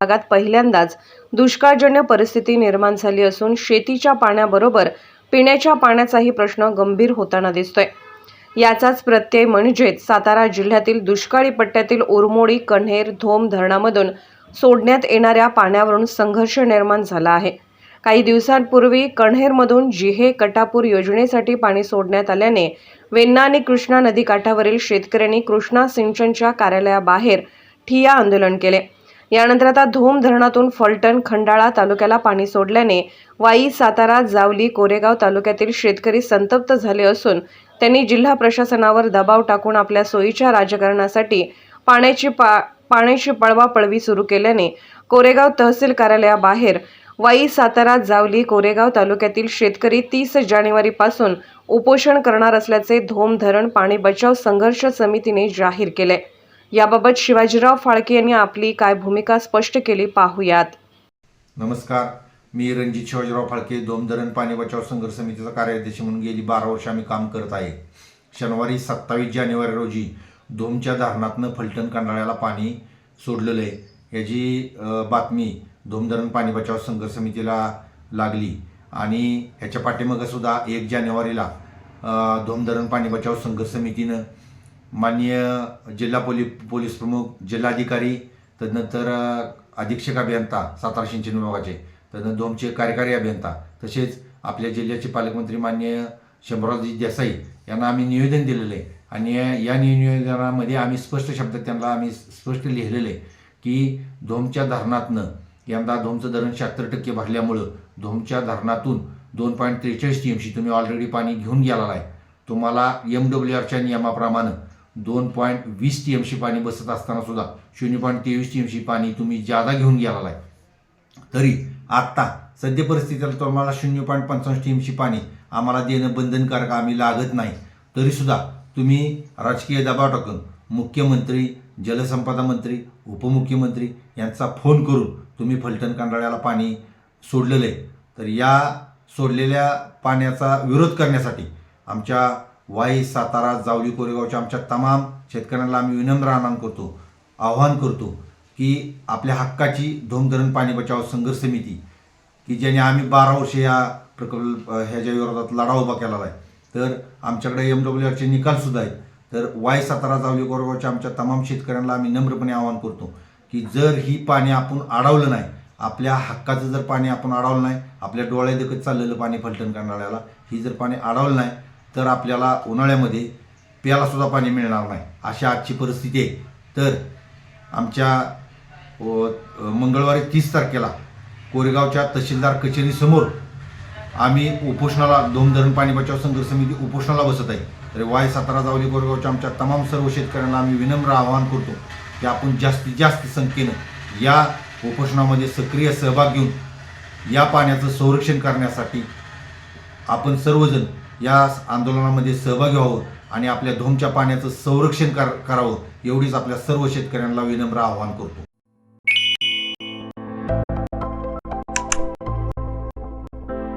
भागात पहिल्यांदाच दुष्काळजन्य परिस्थिती निर्माण झाली असून शेतीच्या पाण्याबरोबर पिण्याच्या पाण्याचाही प्रश्न गंभीर होताना दिसतोय. याचाच प्रत्यय म्हणजेच सातारा जिल्ह्यातील दुष्काळी पट्ट्यातील उरमोडी कण्हेर धोम धरणामधून सोडण्यात येणाऱ्या पाण्यावरून संघर्ष निर्माण झाला आहे. काही दिवसांपूर्वी कण्हेरमधून जिहे कटापूर योजनेसाठी पाणी सोडण्यात आल्याने वेन्ना आणि कृष्णा नदीकाठावरील शेतकऱ्यांनी कृष्णा सिंचनच्या कार्यालयाबाहेर ठिया आंदोलन केले. यानंतर आता धोम धरणातून फलटण खंडाळा तालुक्याला पाणी सोडल्याने वाई सातारा जावली कोरेगाव तालुक्यातील शेतकरी संतप्त झाले असून त्यांनी जिल्हा प्रशासनावर दबाव टाकून आपल्या सोयीच्या राजकारणासाठी पाण्याची पा पाण्याची पळवापळवी सुरू केल्याने कोरेगाव तहसील कार्यालयाबाहेर वाई सातारा जावली कोरेगाव तालुक्यातील शेतकरी तीस जानेवारीपासून उपोषण करणार असल्याचे धोम धरण पाणी बचाव संघर्ष समितीने जाहीर केले. याबाबत शिवाजीराव फाळके यांनी आपली काय भूमिका स्पष्ट केली पाहूयात. नमस्कार. मी रणजित शिवाजीराव फाळके दोमधरण पाणी बचाव संघर्ष समितीचा कार्याध्यक्ष म्हणून गेली बारा वर्ष आम्ही काम करत आहे. शनिवारी सत्तावीस जानेवारी रोजी धोमच्या धरणातनं फलटण कांडाळ्याला पाणी सोडलेलं आहे. याची बातमी बातमी धोमधरण पाणी बचाव संघर्ष समितीला लागली. आणि ह्याच्या पाठीमागं सुद्धा एक जानेवारीला धोम धोमधरण पाणी बचाव संघर्ष समितीनं माननीय जिल्हा पोली पोलीस प्रमुख जिल्हाधिकारी तदनंतर अधीक्षक अभियंता सातारा सिंचन विभागाचे तदनंतर दोमचे कार्यकारी अभियंता तसेच आपल्या जिल्ह्याचे पालकमंत्री माननीय शंभरावजी देसाई यांना आम्ही निवेदन दिलेलं आहे आणि या- या निवेदनामध्ये आम्ही स्पष्ट शब्दात त्यांना आम्ही स्पष्ट लिहिलेलं आहे की धोमच्या धरणातनं यंदा धोमचं धरण शहात्तर टक्के भरल्यामुळं धोमच्या धरणातून दोन पॉईंट त्रेचाळीस टी एम सी तुम्ही ऑलरेडी पाणी घेऊन गेलेला आहे तुम्हाला एम डब्ल्यू आरच्या नियमाप्रमाणे दोन पॉईंट वीस टी एमशी पाणी बसत असताना सुद्धा शून्य पॉईंट तेवीस टी एमशी पाणी तुम्ही जादा घेऊन गेलेला आहे. तरी आत्ता सद्य परिस्थितीला तुम्हाला शून्य पॉईंट पंचावन्न टी एमशी पाणी आम्हाला देणं बंधनकारक आम्ही लागत नाही. तरीसुद्धा तुम्ही राजकीय दबाव टाकून मुख्यमंत्री जलसंपदा मंत्री उपमुख्यमंत्री यांचा फोन करून तुम्ही फलटण कांडाळ्याला पाणी सोडलेलं आहे. तर या सोडलेल्या पाण्याचा विरोध करण्यासाठी आमच्या वाई सातारा जावली कोरेगावच्या आमच्या तमाम शेतकऱ्यांना आम्ही विनम्र आवाहन करतो आव्हान करतो की आपल्या हक्काची धोमधरण पाणी बचाव संघर्ष समिती की ज्याने आम्ही बारा वर्ष या प्रकल्प ह्याच्या विरोधात लढा उभा केलेला आहे तर आमच्याकडे एम डब्ल्यू आरचे निकालसुद्धा आहेत. तर वाय सातारा जावली कोरेगावच्या आमच्या तमाम शेतकऱ्यांना आम्ही नम्रपणे आवाहन करतो की जर ही पाणी आपण अडवलं नाही आपल्या हक्काचं जर पाणी आपण अडवलं नाही आपल्या डोळ्यादेखत चाललेलं पाणी फलटण करणाऱ्याला ही जर पाणी अडवलं नाही तर आपल्याला उन्हाळ्यामध्ये प्यायलासुद्धा पाणी मिळणार नाही. अशी आजची परिस्थिती आहे. तर आमच्या व मंगळवारी तीस तारखेला कोरेगावच्या तहसीलदार कचेरीसमोर आम्ही उपोषणाला धोमधरण पाणी बचाव संघर्ष समिती उपोषणाला बसत आहे. तर वाय सातारा जावली कोरेगावच्या आमच्या तमाम सर्व शेतकऱ्यांना आम्ही विनम्र आवाहन करतो की आपण जास्तीत जास्त संख्येनं या उपोषणामध्ये सक्रिय सहभाग घेऊन या पाण्याचं संरक्षण करण्यासाठी आपण सर्वजण या आंदोलनामध्ये सहभागी व्हावं आणि आपल्या धोमच्या पाण्याचं संरक्षण कर करावं एवढीच आपल्या सर्व शेतकऱ्यांना विनम्र आवाहन करतो.